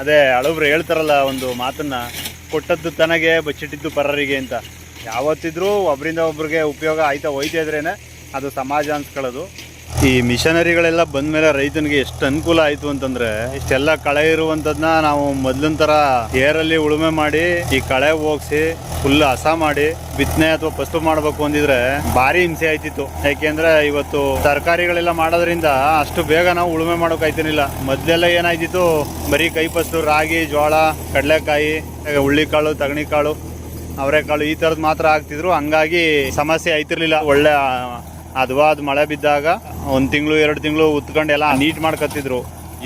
ಅದೇ ಹಳಬ್ರು ಹೇಳ್ತಾರಲ್ಲ ಒಂದು ಮಾತನ್ನ, ಕೊಟ್ಟದ್ದು ತನಗೆ, ಬಚ್ಚಿಟ್ಟಿದ್ದು ಪರರಿಗೆ ಅಂತ. ಯಾವತ್ತಿದ್ರೂ ಒಬ್ಬರಿಂದ ಒಬ್ರಿಗೆ ಉಪಯೋಗ ಆಯ್ತಾ ಹೋಯ್ತಾ ಅದು ಸಮಾಜ ಅನ್ಸ್ಕೊಳ್ಳೋದು. ಈ ಮಿಷನರಿಗಳೆಲ್ಲ ಬಂದ ಮೇಲೆ ರೈತನಿಗೆ ಎಷ್ಟು ಅನುಕೂಲ ಆಯ್ತು ಅಂತಂದ್ರೆ, ಇಷ್ಟೆಲ್ಲ ಕಳೆ ಇರುವಂತದ್ನ ನಾವು ಮೊದ್ಲಿನ ತರ ಏರಲ್ಲಿ ಉಳುಮೆ ಮಾಡಿ, ಈ ಕಳೆ ಹೋಗ್ಸಿ ಫುಲ್ ಹಸ ಮಾಡಿ, ಬಿತ್ತನೆ ಅಥವಾ ಫಸ್ಲು ಮಾಡ್ಬೇಕು ಅಂದಿದ್ರೆ ಭಾರಿ ಹಿಂಸೆ ಆಯ್ತಿತ್ತು. ಯಾಕೆಂದ್ರೆ ಇವತ್ತು ತರಕಾರಿಗಳೆಲ್ಲ ಮಾಡೋದ್ರಿಂದ ಅಷ್ಟು ಬೇಗ ನಾವು ಉಳುಮೆ ಮಾಡೋಕ್ ಆಯ್ತಿರ್ಲಿಲ್ಲ. ಮೊದ್ಲೆಲ್ಲ ಏನಾಯ್ತಿತ್ತು, ಬರೀ ಕೈ ಫಸ್ಲು ರಾಗಿ, ಜೋಳ, ಕಡಲೆಕಾಯಿ ಹುಳ್ಳಿಕಾಳು ತಗಣಿಕಾಳು ಅವರೆಕಾಳು ಈ ಥರದ್ದು ಮಾತ್ರ ಆಗ್ತಿದ್ರು ಹಂಗಾಗಿ ಸಮಸ್ಯೆ ಆಯ್ತಿರ್ಲಿಲ್ಲ. ಒಳ್ಳೆ ಅದ್ವಾದ್ ಮಳೆ ಬಿದ್ದಾಗ ಒಂದು ತಿಂಗಳು, ಎರಡು ತಿಂಗಳು ಉತ್ಕೊಂಡು ಎಲ್ಲ ನೀಟ್ ಮಾಡ್ಕತ್ತಿದ್ರು.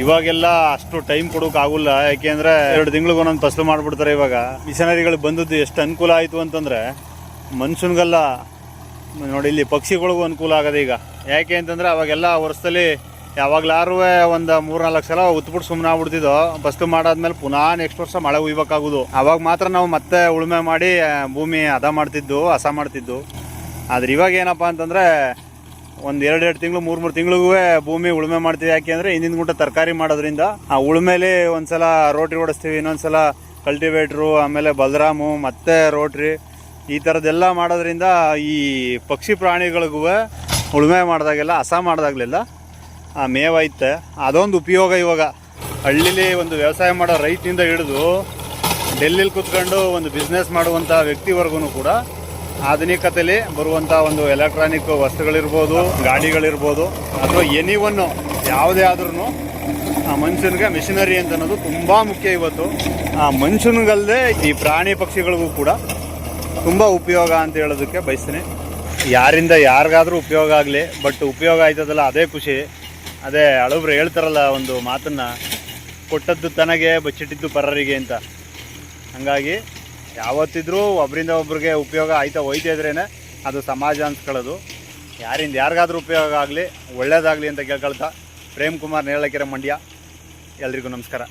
ಇವಾಗೆಲ್ಲ ಅಷ್ಟು ಟೈಮ್ ಕೊಡೋಕೆ ಆಗುಲ್ಲ. ಯಾಕೆಂದ್ರೆ ಎರಡು ತಿಂಗಳಿಗೆ ಒಂದೊಂದು ಫಸಲು ಮಾಡ್ಬಿಡ್ತಾರೆ ಇವಾಗ. ಮಿಷನರಿಗಳು ಬಂದದ್ದು ಎಷ್ಟು ಅನುಕೂಲ ಆಯಿತು ಅಂತಂದ್ರೆ ಮನುಷ್ಯನಿಗೆಲ್ಲ ನೋಡಿ ಇಲ್ಲಿ ಪಕ್ಷಿಗಳಿಗೂ ಅನುಕೂಲ ಆಗದೆ ಈಗ. ಯಾಕೆ ಅಂತಂದ್ರೆ ಅವಾಗೆಲ್ಲ ವರ್ಷದಲ್ಲಿ ಯಾವಾಗ್ಲಾರು ಒಂದು ಮೂರ್ನಾಲ್ಕು ಸಲ ಉತ್ಬಿಟ್ಟು ಸುಮ್ಮನೆ ಆಗ್ಬಿಡ್ತಿದ್ದೋ ಫಸ್ಟ್ ಮಾಡಾದ್ಮೇಲೆ ಪುನಃ ನೆಕ್ಸ್ಟ್ ವರ್ಷ ಮಳೆ ಉಯ್ಬೇಕಾಗುದು ಅವಾಗ ಮಾತ್ರ ನಾವು ಮತ್ತೆ ಉಳುಮೆ ಮಾಡಿ, ಭೂಮಿ ಹದ ಮಾಡ್ತಿದ್ದು ಹಸ ಮಾಡ್ತಿದ್ದು ಆದ್ರೆ ಇವಾಗ ಏನಪ್ಪ ಅಂತಂದ್ರೆ ಒಂದು ಎರಡು ಎರಡು ತಿಂಗಳು, ಮೂರು ಮೂರು ತಿಂಗಳಿಗೂ ಭೂಮಿ ಉಳುಮೆ ಮಾಡ್ತೀವಿ. ಯಾಕೆ ಅಂದರೆ ಹಿಂದಿನ ಗುಂಟ ತರಕಾರಿ ಮಾಡೋದ್ರಿಂದ. ಆ ಉಳುಮೆಲಿ ಒಂದ್ಸಲ ರೋಟ್ರಿ ಓಡಿಸ್ತೀವಿ, ಇನ್ನೊಂದ್ಸಲ ಕಲ್ಟಿವೇಟ್ರು, ಆಮೇಲೆ ಬಲರಾಮು, ಮತ್ತೆ ರೋಟ್ರಿ. ಈ ಥರದ್ದೆಲ್ಲ ಮಾಡೋದ್ರಿಂದ ಈ ಪಕ್ಷಿ ಪ್ರಾಣಿಗಳಿಗೂ ಉಳುಮೆ ಮಾಡಿದಾಗೆಲ್ಲ ಹಸ ಮಾಡಿದಾಗಲೆಲ್ಲ. ಆ ಮೇವೈತೆ ಅದೊಂದು ಉಪಯೋಗ ಇವಾಗ. ಹಳ್ಳಿಲಿ ಒಂದು ವ್ಯವಸಾಯ ಮಾಡೋ ರೈತಿಂದ ಹಿಡಿದು, ಡೆಲ್ಲಿಲಿ ಕೂತ್ಕೊಂಡು ಒಂದು ಬಿಸ್ನೆಸ್ ಮಾಡುವಂಥ ವ್ಯಕ್ತಿವರೆಗೂ ಕೂಡ ಆಧುನಿಕತೆಯಲ್ಲಿ ಬರುವಂಥ ಒಂದು ಎಲೆಕ್ಟ್ರಾನಿಕ್ ವಸ್ತುಗಳಿರ್ಬೋದು, ಗಾಡಿಗಳಿರ್ಬೋದು. ಅಥವಾ ಎನಿ ಒನ್ ಯಾವುದೇ ಆದ್ರೂ ಆ ಮನುಷ್ಯನಿಗೆ ಮಿಷಿನರಿ ಅಂತ ಅನ್ನೋದು ತುಂಬ ಮುಖ್ಯ ಇವತ್ತು. ಆ ಮನುಷ್ಯನಿಗಲ್ಲದೆ ಈ ಪ್ರಾಣಿ ಪಕ್ಷಿಗಳಿಗೂ ಕೂಡ ತುಂಬ ಉಪಯೋಗ ಅಂತ ಹೇಳೋದಕ್ಕೆ ಬಯಸ್ತೀನಿ. ಯಾರಿಂದ ಯಾರಿಗಾದ್ರೂ ಉಪಯೋಗ ಆಗಲಿ ಬಟ್ ಉಪಯೋಗ ಆಯ್ತದಲ್ಲ ಅದೇ ಖುಷಿ. ಅದೇ ಹಳಬ್ರು ಹೇಳ್ತಾರಲ್ಲ ಒಂದು ಮಾತನ್ನ, ಕೊಟ್ಟದ್ದು ತನಗೆ, ಬಚ್ಚಿಟ್ಟಿದ್ದು ಪರರಿಗೆ ಅಂತ. ಹಂಗಾಗಿ ಯಾವತ್ತಿದ್ರೂ ಒಬ್ಬರಿಂದ ಒಬ್ರಿಗೆ ಉಪಯೋಗ ಆಯ್ತಾ ಹೋಯ್ತಾ ಇದ್ರೇನೆ ಅದು ಸಮಾಜ ಅನ್ಸ್ಕೊಳ್ಳೋದು. ಯಾರಿಂದ ಯಾರಿಗಾದ್ರೂ ಉಪಯೋಗ ಆಗಲಿ, ಒಳ್ಳೇದಾಗಲಿ ಅಂತ ಕೇಳ್ಕೊಳ್ತಾ, ಪ್ರೇಮ್ ಕುಮಾರ್ ನೇರಳಕೆರೆ ಮಂಡ್ಯ. ಎಲ್ರಿಗೂ ನಮಸ್ಕಾರ.